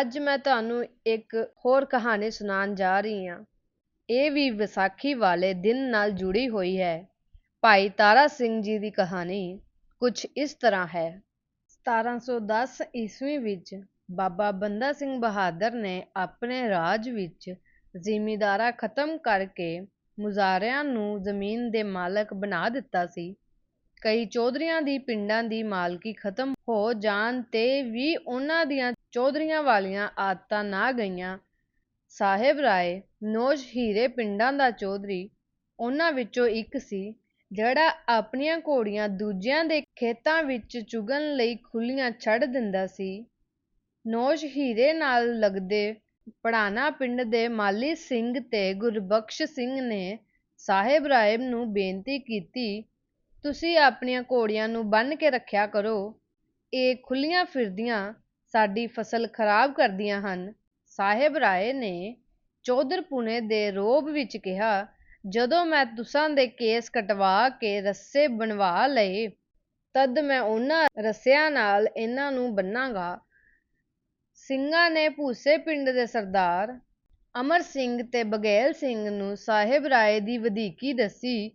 ਅੱਜ ਮੈਂ ਤੁਹਾਨੂੰ ਇੱਕ ਹੋਰ ਕਹਾਣੀ ਸੁਣਾਉਣ ਜਾ ਰਹੀ ਹਾਂ। ਇਹ ਵੀ ਵਿਸਾਖੀ ਵਾਲੇ ਦਿਨ ਨਾਲ ਜੁੜੀ ਹੋਈ ਹੈ। ਭਾਈ ਤਾਰਾ ਸਿੰਘ ਜੀ ਦੀ ਕਹਾਣੀ ਕੁਝ ਇਸ ਤਰ੍ਹਾਂ ਹੈ। 1710 ਈਸਵੀ ਵਿੱਚ ਬਾਬਾ ਬੰਦਾ ਸਿੰਘ ਬਹਾਦਰ ਨੇ ਆਪਣੇ ਰਾਜ ਵਿੱਚ ਜ਼ਿਮੀਂਦਾਰਾਂ ਖਤਮ ਕਰਕੇ ਮੁਜ਼ਾਰਿਆਂ ਨੂੰ ਜ਼ਮੀਨ ਦੇ ਮਾਲਕ ਬਣਾ ਦਿੱਤਾ ਸੀ। ਕਈ ਚੌਧਰੀਆਂ ਦੀ ਪਿੰਡਾਂ ਦੀ ਮਾਲਕੀ ਖਤਮ ਹੋ ਜਾਣ ਤੇ ਵੀ ਉਹਨਾਂ ਦੀਆਂ ਚੌਧਰੀਆਂ ਵਾਲੀਆਂ ਆਦਤਾਂ ਨਾ ਗਈਆਂ। ਸਾਹਿਬ ਰਾਏ, ਨੌਜ ਹੀਰੇ ਪਿੰਡਾਂ ਦਾ ਚੌਧਰੀ, ਉਹਨਾਂ ਵਿੱਚੋਂ ਇੱਕ ਸੀ, ਜਿਹੜਾ ਆਪਣੀਆਂ ਘੋੜੀਆਂ ਦੂਜਿਆਂ ਦੇ ਖੇਤਾਂ ਵਿੱਚ ਚੁਗਣ ਲਈ ਖੁੱਲੀਆਂ ਛੱਡ ਦਿੰਦਾ ਸੀ। ਨੌਜ ਹੀਰੇ ਨਾਲ ਲੱਗਦੇ ਪੜਾਨਾ ਪਿੰਡ ਦੇ ਮਾਲੀ ਸਿੰਘ ਤੇ ਗੁਰਬਖਸ਼ ਸਿੰਘ ਨੇ ਸਾਹਿਬ ਰਾਏ ਨੂੰ ਬੇਨਤੀ ਕੀਤੀ ਤੁਸੀਂ ਆਪਣੀਆਂ ਘੋੜੀਆਂ ਨੂੰ ਬੰਨ੍ਹ ਕੇ ਰੱਖਿਆ ਕਰੋ। ਇਹ ਖੁੱਲ੍ਹੀਆਂ ਫਿਰਦੀਆਂ ਸਾਡੀ ਫਸਲ ਖਰਾਬ ਕਰਦੀਆਂ ਹਨ। ਸਾਹਿਬ ਰਾਏ ਨੇ ਚੌਧਰਪੁਣੇ ਦੇ ਰੋਬ ਵਿੱਚ ਕਿਹਾ, ਜਦੋਂ ਮੈਂ ਤੁਸਾਂ ਦੇ ਕੇਸ ਕਟਵਾ ਕੇ ਰੱਸੇ ਬਣਵਾ ਲਏ, ਤਦ ਮੈਂ ਉਹਨਾਂ ਰੱਸਿਆਂ ਨਾਲ ਇਹਨਾਂ ਨੂੰ ਬੰਨਾਂਗਾ। ਸਿੰਘਾਂ ਨੇ ਭੂਸੇ ਪਿੰਡ ਦੇ ਸਰਦਾਰ ਅਮਰ ਸਿੰਘ ਤੇ ਬਗੇਲ ਸਿੰਘ ਨੂੰ ਸਾਹਿਬ ਰਾਏ ਦੀ ਵਧੀਕੀ ਦੱਸੀ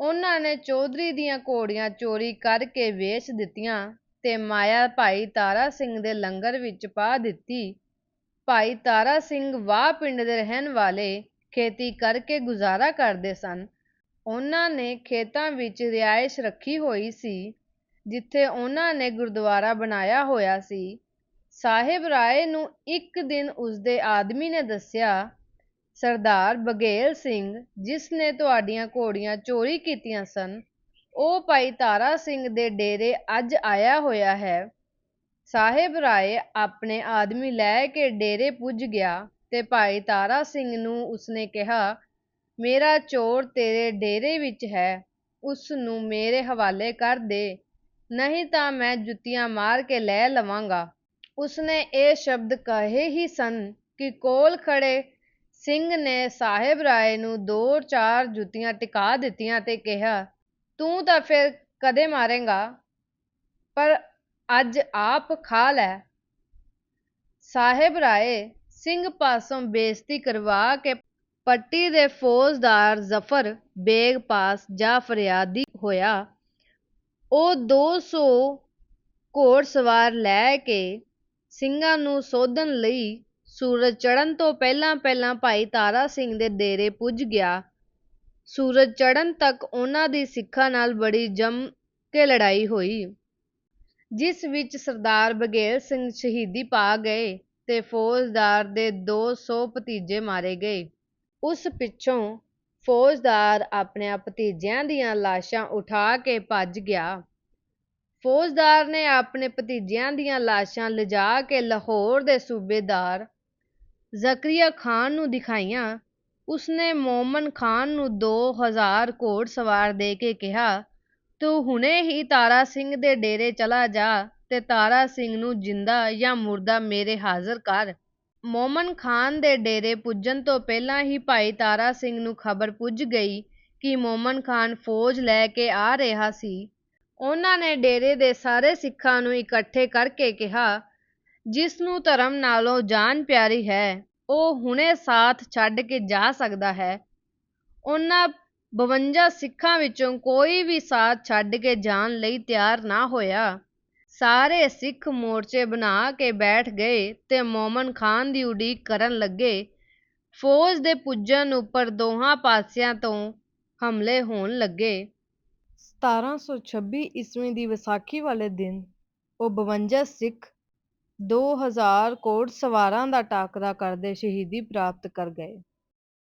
ਉਹਨਾਂ ਨੇ ਚੌਧਰੀ ਦੀਆਂ ਘੋੜੀਆਂ ਚੋਰੀ ਕਰਕੇ ਵੇਚ ਦਿੱਤੀਆਂ ਤੇ ਮਾਇਆ ਭਾਈ ਤਾਰਾ ਸਿੰਘ ਦੇ ਲੰਗਰ ਵਿੱਚ ਪਾ ਦਿੱਤੀ। ਭਾਈ ਤਾਰਾ ਸਿੰਘ ਵਾਹ ਪਿੰਡ ਦੇ ਰਹਿਣ ਵਾਲੇ ਖੇਤੀ ਕਰਕੇ ਗੁਜ਼ਾਰਾ ਕਰਦੇ ਸਨ। ਉਹਨਾਂ ਨੇ ਖੇਤਾਂ ਵਿੱਚ ਰਿਹਾਇਸ਼ ਰੱਖੀ ਹੋਈ ਸੀ, ਜਿੱਥੇ ਉਹਨਾਂ ਨੇ ਗੁਰਦੁਆਰਾ ਬਣਾਇਆ ਹੋਇਆ ਸੀ। ਸਾਹਿਬ ਰਾਏ ਨੂੰ ਇੱਕ ਦਿਨ ਉਸਦੇ ਆਦਮੀ ਨੇ ਦੱਸਿਆ ਸਰਦਾਰ ਬਘੇਲ ਸਿੰਘ, ਜਿਸ ਨੇ ਤੁਹਾਡੀਆਂ ਘੋੜੀਆਂ ਚੋਰੀ ਕੀਤੀਆਂ ਸਨ, ਉਹ ਭਾਈ ਤਾਰਾ ਸਿੰਘ ਦੇ ਡੇਰੇ ਅੱਜ ਆਇਆ ਹੋਇਆ ਹੈ। ਸਾਹਿਬ ਰਾਏ ਆਪਣੇ ਆਦਮੀ ਲੈ ਕੇ ਡੇਰੇ ਪੁੱਜ ਗਿਆ ਤੇ ਭਾਈ ਤਾਰਾ ਸਿੰਘ ਨੂੰ ਉਸਨੇ ਕਿਹਾ, ਮੇਰਾ ਚੋਰ ਤੇਰੇ ਡੇਰੇ ਵਿੱਚ ਹੈ ਉਸ ਨੂੰ ਮੇਰੇ ਹਵਾਲੇ ਕਰ ਦੇ, ਨਹੀਂ ਤਾਂ ਮੈਂ ਜੁੱਤੀਆਂ ਮਾਰ ਕੇ ਲੈ ਲਵਾਂਗਾ। ਉਸਨੇ ਇਹ ਸ਼ਬਦ ਕਹੇ ਹੀ ਸਨ ਕਿ ਕੋਲ ਖੜੇ ਸਿੰਘ ਨੇ ਸਾਹਿਬ ਰਾਏ ਨੂੰ ਦੋ ਚਾਰ ਜੁੱਤੀਆਂ ਟਿਕਾ ਦਿੱਤੀਆਂ ਤੇ ਕਿਹਾ, ਤੂੰ ਤਾਂ ਫਿਰ ਕਦੇ ਮਾਰੇਗਾ, ਪਰ ਅੱਜ ਆਪ ਖਾ ਲੈ। ਸਾਹਿਬ ਰਾਏ ਸਿੰਘ ਪਾਸੋਂ ਬੇਇੱਜ਼ਤੀ ਕਰਵਾ ਕੇ ਪੱਟੀ ਦੇ ਫੌਜਦਾਰ ਜ਼ਫਰ ਬੇਗ ਪਾਸ ਜਾ ਫਰਿਆਦੀ ਹੋਇਆ। ਉਹ ਦੋ 200 ਘੋੜਸਵਾਰ ਲੈ ਕੇ ਸਿੰਘਾਂ ਨੂੰ ਸੋਧਣ ਲਈ ਸੂਰਜ ਚੜ੍ਹਨ ਤੋਂ ਪਹਿਲਾਂ ਪਹਿਲਾਂ ਭਾਈ ਤਾਰਾ ਸਿੰਘ ਦੇ ਡੇਰੇ ਪੁੱਜ ਗਿਆ। ਸੂਰਜ ਚੜ੍ਹਨ ਤੱਕ ਉਹਨਾਂ ਦੀ ਸਿੱਖਾਂ ਨਾਲ ਬੜੀ ਜੰਮ ਕੇ ਲੜਾਈ ਹੋਈ, ਜਿਸ ਵਿੱਚ ਸਰਦਾਰ ਬਘੇਲ ਸਿੰਘ ਸ਼ਹੀਦੀ ਪਾ ਗਏ ਤੇ ਫੌਜਦਾਰ ਦੇ ਦੋ ਸੌ ਭਤੀਜੇ ਮਾਰੇ ਗਏ। ਉਸ ਪਿੱਛੋਂ ਫੌਜਦਾਰ ਆਪਣੇ ਭਤੀਜਿਆਂ ਦੀਆਂ ਲਾਸ਼ਾਂ ਉਠਾ ਕੇ ਭੱਜ ਗਿਆ। ਫੌਜਦਾਰ ਨੇ ਆਪਣੇ ਭਤੀਜਿਆਂ ਦੀਆਂ ਲਾਸ਼ਾਂ ਲਿਜਾ ਕੇ ਲਾਹੌਰ ਦੇ ਸੂਬੇਦਾਰ ਜ਼ਕਰੀਆ ਖਾਨ ਨੂੰ ਦਿਖਾਈਆਂ, ਉਸਨੇ ਮੋਮਨ ਖਾਨ ਨੂੰ ਦੋ ਹਜ਼ਾਰ ਘੋੜਸਵਾਰ ਦੇ ਕੇ ਕਿਹਾ, ਤੂੰ ਹੁਣੇ ਹੀ ਤਾਰਾ ਸਿੰਘ ਦੇ ਡੇਰੇ ਚਲਾ ਜਾ ਤੇ ਤਾਰਾ ਸਿੰਘ ਨੂੰ ਜਿੰਦਾ ਜਾਂ ਮੁਰਦਾ ਮੇਰੇ ਹਾਜ਼ਰ ਕਰ। ਮੋਮਨ ਖਾਨ ਦੇ ਡੇਰੇ ਪੁੱਜਣ ਤੋਂ ਪਹਿਲਾਂ ਹੀ ਭਾਈ ਤਾਰਾ ਸਿੰਘ ਨੂੰ ਖਬਰ ਪੁੱਜ ਗਈ ਕਿ ਮੋਮਨ ਖਾਨ ਫੌਜ ਲੈ ਕੇ ਆ ਰਿਹਾ ਸੀ। ਉਹਨਾਂ ਨੇ ਡੇਰੇ ਦੇ ਸਾਰੇ ਸਿੱਖਾਂ ਨੂੰ ਇਕੱਠੇ ਕਰਕੇ ਕਿਹਾ ਜਿਸ ਨੂੰ ਧਰਮ ਨਾਲੋਂ ਜਾਨ ਪਿਆਰੀ ਹੈ, ਉਹ ਹੁਣੇ ਸਾਥ ਛੱਡ ਕੇ ਜਾ ਸਕਦਾ ਹੈ। ਉਹਨਾਂ 52 ਸਿੱਖਾਂ ਵਿੱਚੋਂ ਕੋਈ ਵੀ ਸਾਥ ਛੱਡ ਕੇ ਜਾਣ ਲਈ ਤਿਆਰ ਨਾ ਹੋਇਆ। ਸਾਰੇ ਸਿੱਖ ਮੋਰਚੇ ਬਣਾ ਕੇ ਬੈਠ ਗਏ ਤੇ ਮੋਮਨ ਖਾਨ ਦੀ ਉਡੀਕ ਕਰਨ ਲੱਗੇ। ਫੌਜ ਦੇ ਪੁੱਜਣ ਉੱਪਰ ਦੋਹਾਂ ਪਾਸਿਆਂ ਤੋਂ ਹਮਲੇ ਹੋਣ ਲੱਗੇ। 1726 ਈਸਵੀ ਦੀ ਵਿਸਾਖੀ ਵਾਲੇ ਦਿਨ ਉਹ 52 ਸਿੱਖ 2000 ਘੋੜ ਸਵਾਰਾਂ ਦਾ ਟਾਕਰਾ ਕਰਦੇ ਸ਼ਹੀਦੀ ਪ੍ਰਾਪਤ ਕਰ ਗਏ।